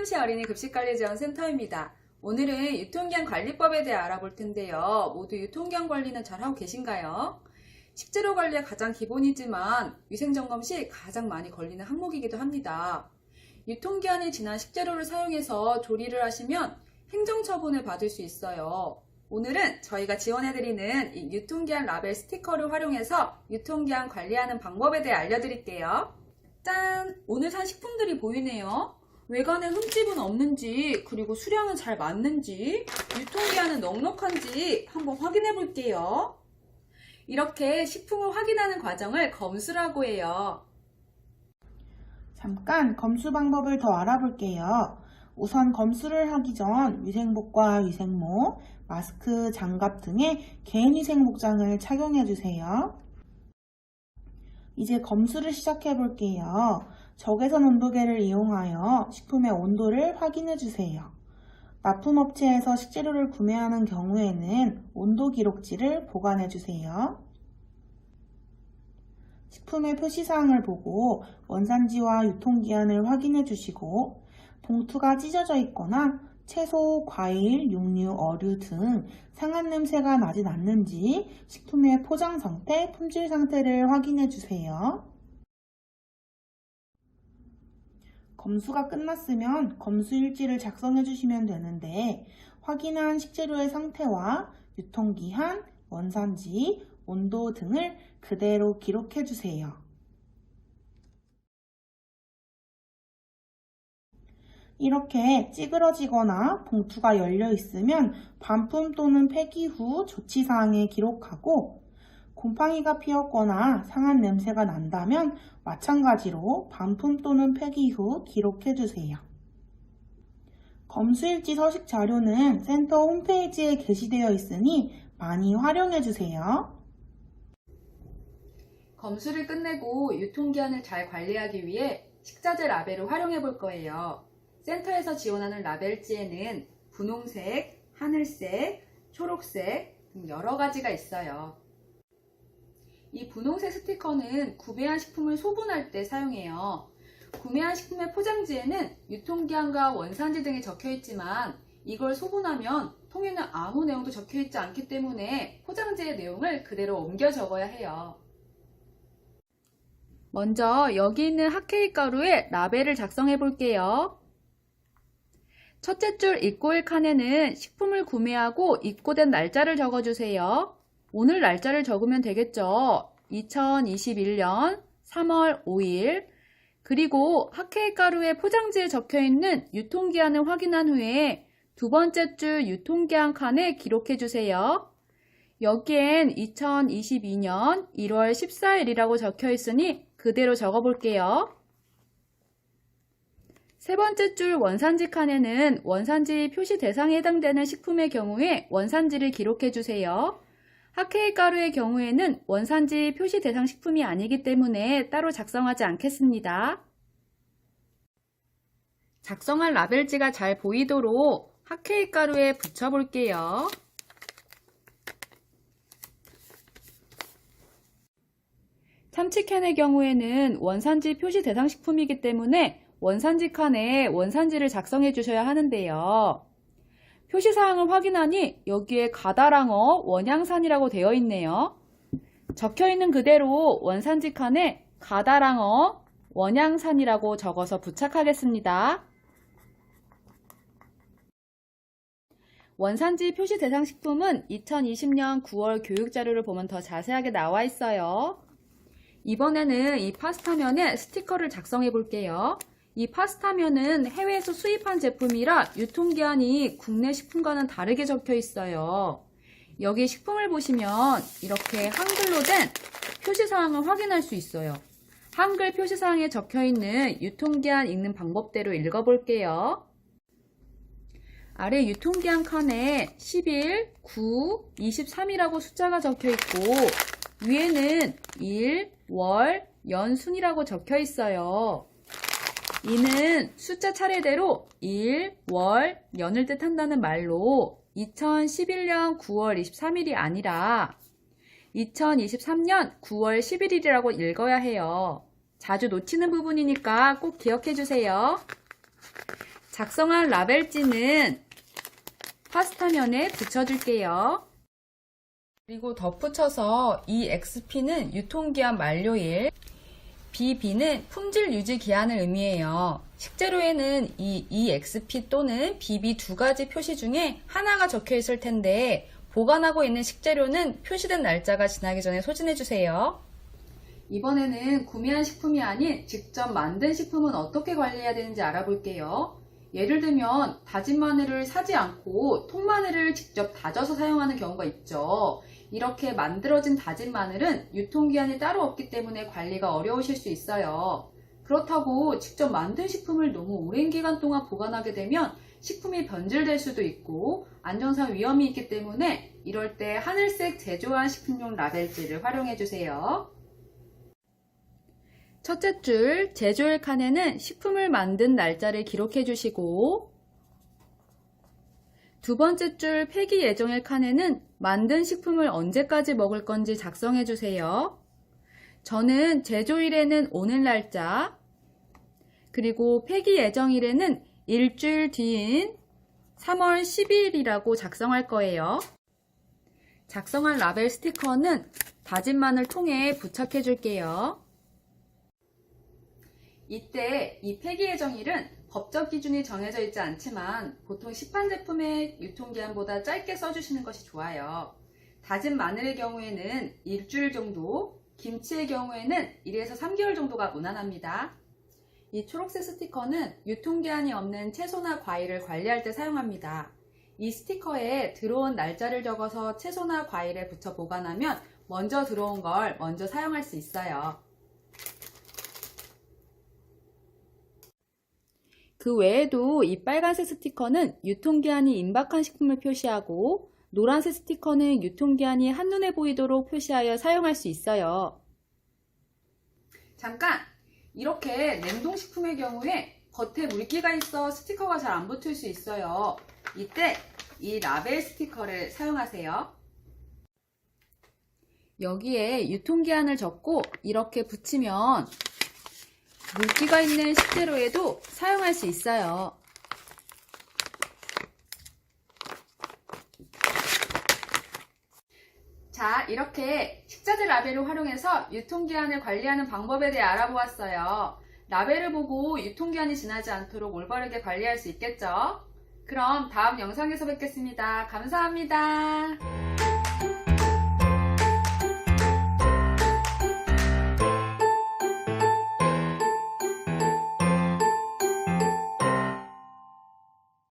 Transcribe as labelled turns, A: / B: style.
A: 하남시 어린이 급식관리지원센터입니다. 오늘은 유통기한 관리법에 대해 알아볼 텐데요. 모두 유통기한 관리는 잘하고 계신가요? 식재료 관리가 가장 기본이지만 위생점검 시 가장 많이 걸리는 항목이기도 합니다. 유통기한이 지난 식재료를 사용해서 조리를 하시면 행정처분을 받을 수 있어요. 오늘은 저희가 지원해드리는 이 유통기한 라벨 스티커를 활용해서 유통기한 관리하는 방법에 대해 알려드릴게요. 짠! 오늘 산 식품들이 보이네요. 외관에 흠집은 없는지, 그리고 수량은 잘 맞는지, 유통기한은 넉넉한지 한번 확인해 볼게요. 이렇게 식품을 확인하는 과정을 검수라고 해요.
B: 잠깐 검수 방법을 더 알아볼게요. 우선 검수를 하기 전 위생복과 위생모, 마스크, 장갑 등의 개인위생 복장을 착용해 주세요. 이제 검수를 시작해 볼게요. 적외선 온도계를 이용하여 식품의 온도를 확인해 주세요. 납품업체에서 식재료를 구매하는 경우에는 온도 기록지를 보관해 주세요. 식품의 표시사항을 보고 원산지와 유통기한을 확인해 주시고 봉투가 찢어져 있거나 채소, 과일, 육류, 어류 등 상한 냄새가 나진 않는지 식품의 포장 상태, 품질 상태를 확인해 주세요. 검수가 끝났으면 검수 일지를 작성해 주시면 되는데 확인한 식재료의 상태와 유통기한, 원산지, 온도 등을 그대로 기록해 주세요. 이렇게 찌그러지거나 봉투가 열려 있으면 반품 또는 폐기 후 조치사항에 기록하고 곰팡이가 피었거나 상한 냄새가 난다면 마찬가지로 반품 또는 폐기 후 기록해 주세요. 검수일지 서식 자료는 센터 홈페이지에 게시되어 있으니 많이 활용해 주세요.
A: 검수를 끝내고 유통기한을 잘 관리하기 위해 식자재 라벨을 활용해 볼 거예요. 센터에서 지원하는 라벨지에는 분홍색, 하늘색, 초록색 등 여러 가지가 있어요. 이 분홍색 스티커는 구매한 식품을 소분할 때 사용해요. 구매한 식품의 포장지에는 유통기한과 원산지 등이 적혀 있지만 이걸 소분하면 통에는 아무 내용도 적혀 있지 않기 때문에 포장지의 내용을 그대로 옮겨 적어야 해요. 먼저 여기 있는 핫케이크 가루에 라벨을 작성해 볼게요. 첫째 줄 입고일 칸에는 식품을 구매하고 입고된 날짜를 적어주세요. 오늘 날짜를 적으면 되겠죠. 2021년 3월 5일 그리고 핫케이크 가루의 포장지에 적혀 있는 유통기한을 확인한 후에 두 번째 줄 유통기한 칸에 기록해 주세요. 여기엔 2022년 1월 14일이라고 적혀 있으니 그대로 적어 볼게요. 세 번째 줄 원산지 칸에는 원산지 표시 대상에 해당되는 식품의 경우에 원산지를 기록해 주세요. 핫케이크 가루의 경우에는 원산지 표시 대상 식품이 아니기 때문에 따로 작성하지 않겠습니다. 작성한 라벨지가 잘 보이도록 핫케이크 가루에 붙여볼게요. 참치캔의 경우에는 원산지 표시 대상 식품이기 때문에 원산지 칸에 원산지를 작성해 주셔야 하는데요. 표시사항을 확인하니 여기에 가다랑어 원양산이라고 되어 있네요. 적혀 있는 그대로 원산지 칸에 가다랑어 원양산이라고 적어서 부착하겠습니다. 원산지 표시 대상 식품은 2020년 9월 교육자료를 보면 더 자세하게 나와 있어요. 이번에는 이 파스타면에 스티커를 작성해 볼게요. 이 파스타면은 해외에서 수입한 제품이라 유통기한이 국내 식품과는 다르게 적혀 있어요. 여기 식품을 보시면 이렇게 한글로 된 표시사항을 확인할 수 있어요. 한글 표시사항에 적혀 있는 유통기한 읽는 방법대로 읽어볼게요. 아래 유통기한 칸에 10일, 9, 23이라고 숫자가 적혀 있고 위에는 일, 월, 연, 순이라고 적혀 있어요. 이는 숫자 차례대로 일, 월, 연을 뜻한다는 말로 2011년 9월 23일이 아니라 2023년 9월 11일이라고 읽어야 해요. 자주 놓치는 부분이니까 꼭 기억해 주세요. 작성한 라벨지는 파스타면에 붙여줄게요. 그리고 덧붙여서 이 XP는 유통기한 만료일, BB는 품질 유지 기한을 의미해요. 식재료에는 이 EXP 또는 BB 두 가지 표시 중에 하나가 적혀 있을 텐데 보관하고 있는 식재료는 표시된 날짜가 지나기 전에 소진해 주세요. 이번에는 구매한 식품이 아닌 직접 만든 식품은 어떻게 관리해야 되는지 알아볼게요. 예를 들면 다진 마늘을 사지 않고 통마늘을 직접 다져서 사용하는 경우가 있죠. 이렇게 만들어진 다진 마늘은 유통기한이 따로 없기 때문에 관리가 어려우실 수 있어요. 그렇다고 직접 만든 식품을 너무 오랜 기간 동안 보관하게 되면 식품이 변질될 수도 있고 안전상 위험이 있기 때문에 이럴 때 하늘색 제조한 식품용 라벨지를 활용해 주세요. 첫째 줄 제조일 칸에는 식품을 만든 날짜를 기록해 주시고 두 번째 줄 폐기 예정일 칸에는 만든 식품을 언제까지 먹을 건지 작성해 주세요. 저는 제조일에는 오늘 날짜, 그리고 폐기 예정일에는 일주일 뒤인 3월 12일이라고 작성할 거예요. 작성한 라벨 스티커는 다진 마늘 통에 부착해 줄게요. 이때 이 폐기 예정일은 법적 기준이 정해져 있지 않지만 보통 시판 제품의 유통기한보다 짧게 써주시는 것이 좋아요. 다진 마늘의 경우에는 일주일 정도, 김치의 경우에는 1에서 3개월 정도가 무난합니다. 이 초록색 스티커는 유통기한이 없는 채소나 과일을 관리할 때 사용합니다. 이 스티커에 들어온 날짜를 적어서 채소나 과일에 붙여 보관하면 먼저 들어온 걸 먼저 사용할 수 있어요. 그 외에도 이 빨간색 스티커는 유통기한이 임박한 식품을 표시하고 노란색 스티커는 유통기한이 한눈에 보이도록 표시하여 사용할 수 있어요. 잠깐! 이렇게 냉동식품의 경우에 겉에 물기가 있어 스티커가 잘 안 붙을 수 있어요. 이때 이 라벨 스티커를 사용하세요. 여기에 유통기한을 적고 이렇게 붙이면 물기가 있는 식재료에도 사용할 수 있어요. 자, 이렇게 식자재 라벨을 활용해서 유통기한을 관리하는 방법에 대해 알아보았어요. 라벨을 보고 유통기한이 지나지 않도록 올바르게 관리할 수 있겠죠? 그럼 다음 영상에서 뵙겠습니다. 감사합니다.